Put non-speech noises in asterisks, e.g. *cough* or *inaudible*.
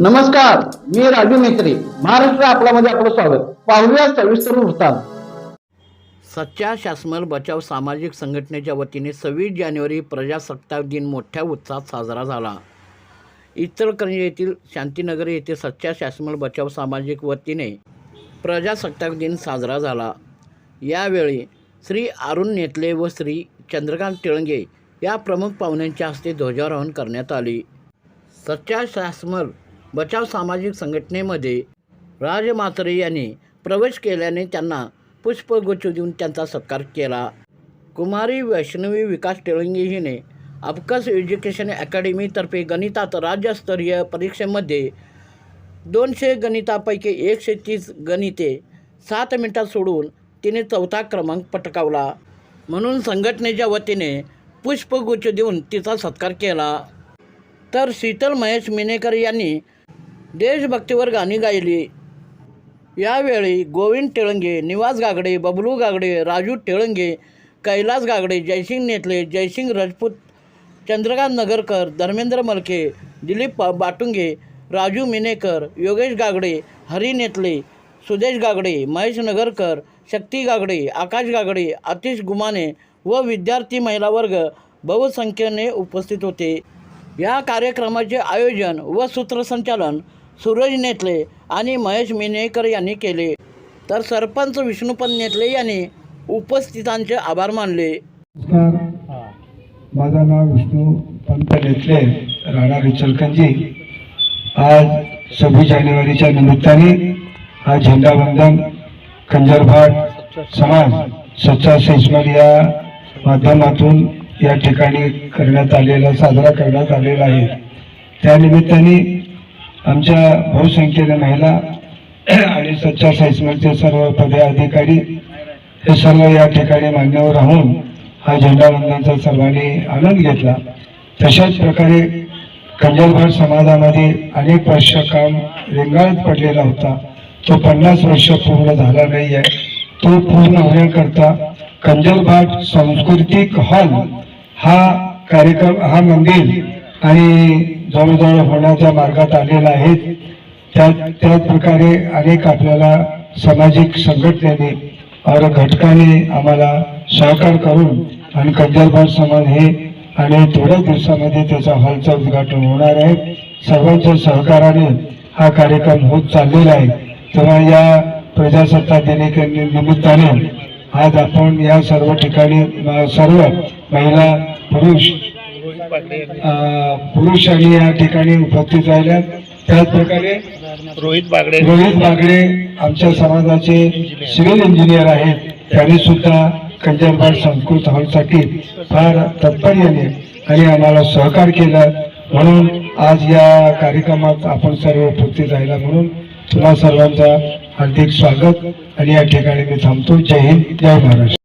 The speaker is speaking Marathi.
नमस्कार मी राजू मेत्री महाराष्ट्र आपल्यामध्ये आपलं स्वागत. पाहूया सविस्तर वृत्तांत. सच्चा शासमल बचाव सामाजिक संघटनेच्या वतीने सव्वीस जानेवारी प्रजासत्ताक दिन मोठ्या उत्साहात साजरा झाला. इचलकरंजी येथील शांतीनगर येथे सच्चा शासमल बचाव सामाजिक वतीने प्रजासत्ताक दिन साजरा झाला. यावेळी श्री अरुण नेतले व श्री चंद्रकांत टिळंगे या प्रमुख पाहुण्यांच्या हस्ते ध्वजारोहण करण्यात आली. सच्चा शासमल बचाव सामाजिक संघटनेमध्ये राज म्हात्रे यांनी प्रवेश केल्याने त्यांना पुष्पगुच्छ देऊन त्यांचा सत्कार केला. कुमारी वैष्णवी विकास टिळंगी हिने अबकस एज्युकेशन अकॅडमीतर्फे गणितात राज्यस्तरीय परीक्षेमध्ये दोनशे गणितापैकी एकशे तीस गणिते सात मिनिटात सोडून तिने चौथा क्रमांक पटकावला. म्हणून संघटनेच्या वतीने पुष्पगुच्छ देऊन तिचा सत्कार केला. तर शीतल महेश मिनेकर यांनी देशभक्तीवर गाणी गायली. यावेळी गोविंद टिळंगे निवास गागडे बबलू गागडे राजू टिळंगे कैलास गागडे जयसिंग नेतले जयसिंग राजपूत चंद्रकांत नगरकर धर्मेंद्र मलके दिलीप बाटुंगे राजू मिनेकर योगेश गागडे हरी नेतले सुदेश गागडे महेश नगरकर शक्ती गागडे आकाश गागडे आतिश गुमाने व विद्यार्थी महिला वर्ग बहुसंख्येने उपस्थित होते. या कार्यक्रमाचे आयोजन व सूत्रसंचालन सूरज नेतले आणि महेश मिनेकर यांनी केले. तर सरपंच विष्णुपत नेतले यांनी उपस्थितांचे आभार मानले. नमस्कार. माझं नाव विष्णू पंत नेतले राणा इचलकंजी आज सव्वीस जानेवारीच्या निमित्ताने हा झेंडावंदन कंजरभाट समाज सच्चा सेस्मल या माध्यमातून या ठिकाणी करण्यात आलेला साजरा करण्यात आलेला आहे. त्यानिमित्ताने आमच्या बहुसंख्येने महिला *clears throat* आणि सच्चा सेस्मलचे सर्व पदाधिकारी हे सर्व या ठिकाणी मान्यवर राहून हा झेंडावंदनचा सर्वांनी आनंद घेतला. तशाच प्रकारे कंजरभाट समाजामध्ये अनेक वर्ष काम रेंगाळत पडलेला होता. तो पन्नास वर्ष पूर्ण झाला नाही आहे. तो पूर्ण होण्याकरता कंजलभाट सांस्कृतिक हॉल हा कार्यक्रम हा मंदिर आणि जवळजवळ होण्याच्या मार्गात आलेला आहे. त्या त्याच प्रकारे अनेक आपल्याला सामाजिक संघटनेने और घटकाने आम्हाला सहकार करून आणि कंजरभाट समाज हे आणि थोड्या दिवसामध्ये त्याचा हॉलचं उद्घाटन होणार आहे. सर्वांच्या सहकाराने हा कार्यक्रम होत चाललेला आहे. तेव्हा या प्रजासत्ताक दिनी निमित्ताने आज आपण या सर्व ठिकाणी सर्व महिला पुरुष पुरुष आणि या ठिकाणी उपस्थित राहिल्या त्याचप्रकारे रोहित बागडे. रोहित बागडे आमच्या समाजाचे सिव्हिल इंजिनियर आहेत. त्यांनी सुद्धा कंजरबाग संस्कृत हॉलसाठी फार तत्पर्याने आणि आम्हाला सहकार केलं. म्हणून आज या कार्यक्रमात आपण सर्व उपस्थित राहिला म्हणून तुम्हा सर्वांचा हार्दिक स्वागत. आणि या ठिकाणी मी थांबतो. जय हिंद जय महाराष्ट्र.